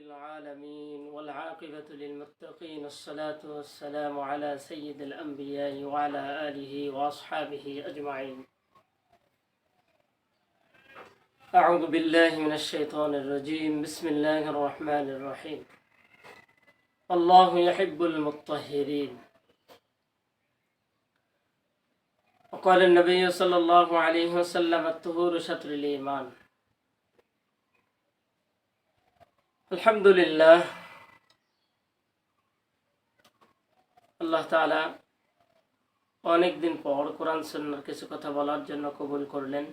العالمين والعاقبة للمتقين الصلاة والسلام على سيد الأنبياء وعلى آله وأصحابه أجمعين. أعوذ بالله من الشيطان الرجيم. بسم الله الرحمن الرحيم. الله يحب المطهرين. وقال النبي صلى الله عليه وسلم الطهور شطر الإيمان. আলহামদুলিল্লাহ। আল্লাহ তাআলা অনেক দিন পর কোরআন সুন্নার কিছু কথা বলার জন্য কবুল করলেন।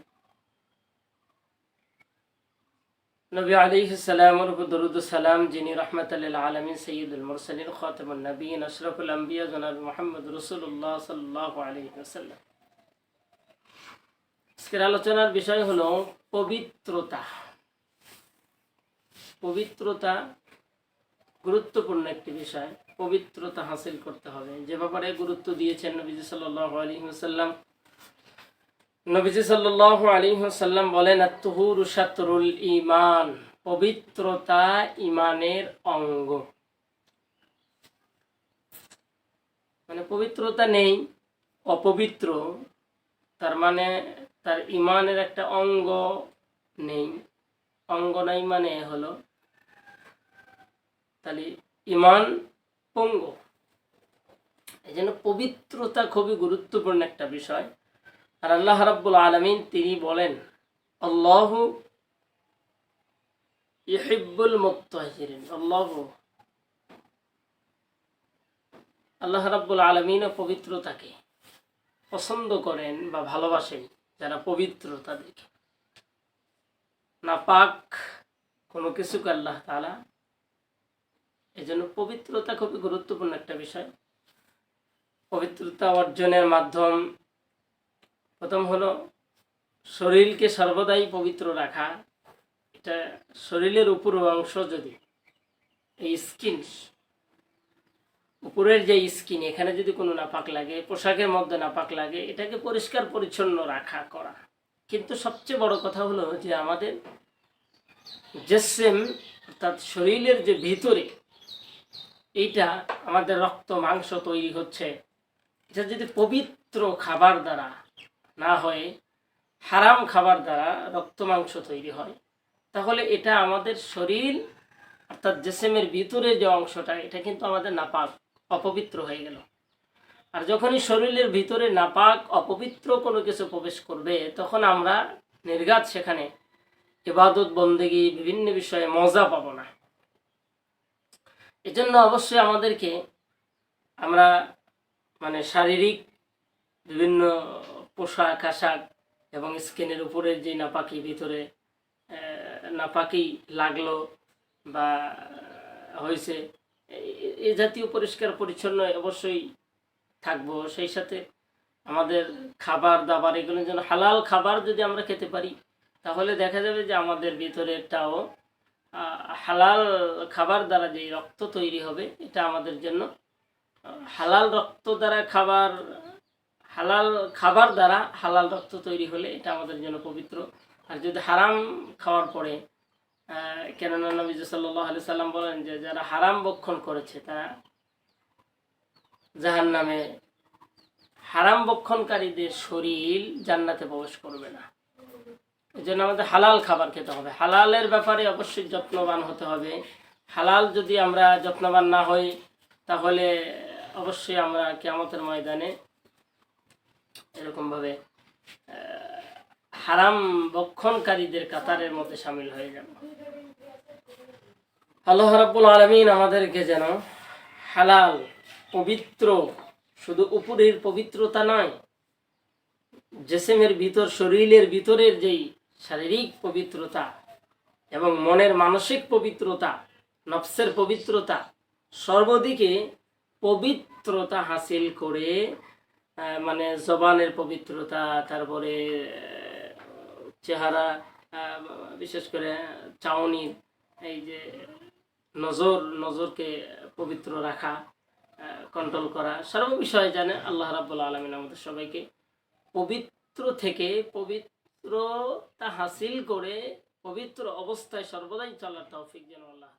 নবী আলাইহিস সালামের দরুদ সালাম, যিনি রহমতুল্লাহ আলমিন সৈয়দুল মুরসালিন নবীন আশরাফুল আম্বিয়া, জনাব মোহাম্মদ রসুল্লাহ সাল্লাহ আলাইহি আজকের আলোচনার বিষয় হলো পবিত্রতা। পবিত্রতা গুরুত্বপূর্ণ একটি বিষয়। পবিত্রতা হাসিল করতে হবে। যে ব্যাপারে গুরুত্ব দিয়েছেন নবীজি সাল্লাহ আলী সাল্লাম নবীজি সাল্লাহ আলী সাল্লাম বলেন ইমান পবিত্রতা ইমানের অঙ্গ। মানে পবিত্রতা নেই, অপবিত্র। তার মানে তার ইমানের একটা অঙ্গ নেই। অঙ্গ নাই মানে হলো তাহলে ইমান পঙ্গ। এই জন্য পবিত্রতা খুবই গুরুত্বপূর্ণ একটা বিষয়। আর আল্লাহ রাব্বুল আলমিন তিনি বলেন, আল্লাহ ইহিব্বুল মুত্তাহিরিন। আল্লাহ আল্লাহ রাব্বুল আলমিনও পবিত্রতাকে পছন্দ করেন বা ভালোবাসেন, যারা পবিত্র তাদেরকে না পাক কোনো কিছুকে আল্লাহ তালা এই জন্য পবিত্রতা খুবই গুরুত্বপূর্ণ একটা বিষয়। পবিত্রতা অর্জনের মাধ্যম প্রথম হলো শরীরকে সর্বদাই পবিত্র রাখা। এটা শরীরের উপর অংশ যদি, এই স্কিন, উপরের যে স্কিন, এখানে যদি কোনো নাপাক লাগে, পোশাকের মধ্যে নাপাক লাগে, এটাকে পরিষ্কার পরিচ্ছন্ন রাখা, করা। কিন্তু সবচেয়ে বড় কথা হলো যে আমাদের জেসেম, অর্থাৎ শরীরের যে ভিতরে এইটা আমাদের রক্ত মাংস তৈরি হচ্ছে। এটা যদি পবিত্র খাবার দ্বারা না হয়ে, হারাম খাবার দ্বারা রক্ত মাংস তৈরি হয়, তাহলে এটা আমাদের শরীর অর্থাৎ জেসেমের ভিতরে যে অংশটা, এটা কিন্তু আমাদের নাপাক, অপবিত্র হয়ে গেল। আর যখনই শরীরের ভিতরে নাপাক, অপবিত্র কোনো কিছু প্রবেশ করবে, তখন আমরা নির্ঘাত সেখানে ইবাদত, বন্দেগি, বিভিন্ন বিষয়ে মজা পাবো না। এজন্য অবশ্যই আমাদেরকে আমরা মানে শারীরিক বিভিন্ন পোশাক, আশাক এবং স্কিনের উপরের যে নাপাকি ভিতরে নাপাকি লাগল বা হয়েছে, এ জাতীয় পরিষ্কার পরিচ্ছন্ন অবশ্যই থাকব। সেই সাথে আমাদের খাবার দাবার, এগুলো যেন হালাল খাবার যদি আমরা খেতে পারি, তাহলে দেখা যাবে যে আমাদের ভিতরেরটাও হালাল খাবার দ্বারা যে রক্ত তৈরি হবে, এটা আমাদের জন্য হালাল রক্ত দ্বারা খাবার, হালাল খাবার দ্বারা হালাল রক্ত তৈরি হলে এটা আমাদের জন্য পবিত্র। আর যদি হারাম খাওয়ার পরে কেননা নবী সাল্লাহ আলি সাল্লাম বলেন যে যারা হারাম বক্ষণ করেছে, তারা জাহান নামে হারাম বক্ষণকারীদের শরীর জান্নাতে প্রবেশ করবে না। এই জন্য আমাদের হালাল খাবার খেতে হবে। হালালের ব্যাপারে অবশ্যই যত্নবান হতে হবে। হালাল যদি আমরা যত্নবান না হই, তাহলে অবশ্যই আমরা কেমতের ময়দানে এরকমভাবে হারাম বক্ষণকারীদের কাতারের মধ্যে সামিল হয়ে যাব। আল্লাহ রাব্বুল আলমিন আমাদেরকে যেন হালাল, পবিত্র, শুধু উপরের পবিত্রতা নয়, জেসেমের ভিতর, শরীরের ভিতরের যেই শারীরিক পবিত্রতা এবং মনের মানসিক পবিত্রতা, নফসের পবিত্রতা সর্বদিকে পবিত্রতা হাসিল করে মানে জবানের পবিত্রতা, তারপরে চেহারা বিশেষ করে চাউনির এই যে নজর, নজরকে পবিত্র রাখা কন্ট্রোল করা, সর্ব বিষয়ে জানে আল্লাহ রাবুল আলমিন আমাদের সবাইকে পবিত্র থেকে পবিত্রতা হাসিল করে পবিত্র অবস্থায় সর্বদাই চলার তৌফিক যেন আল্লাহ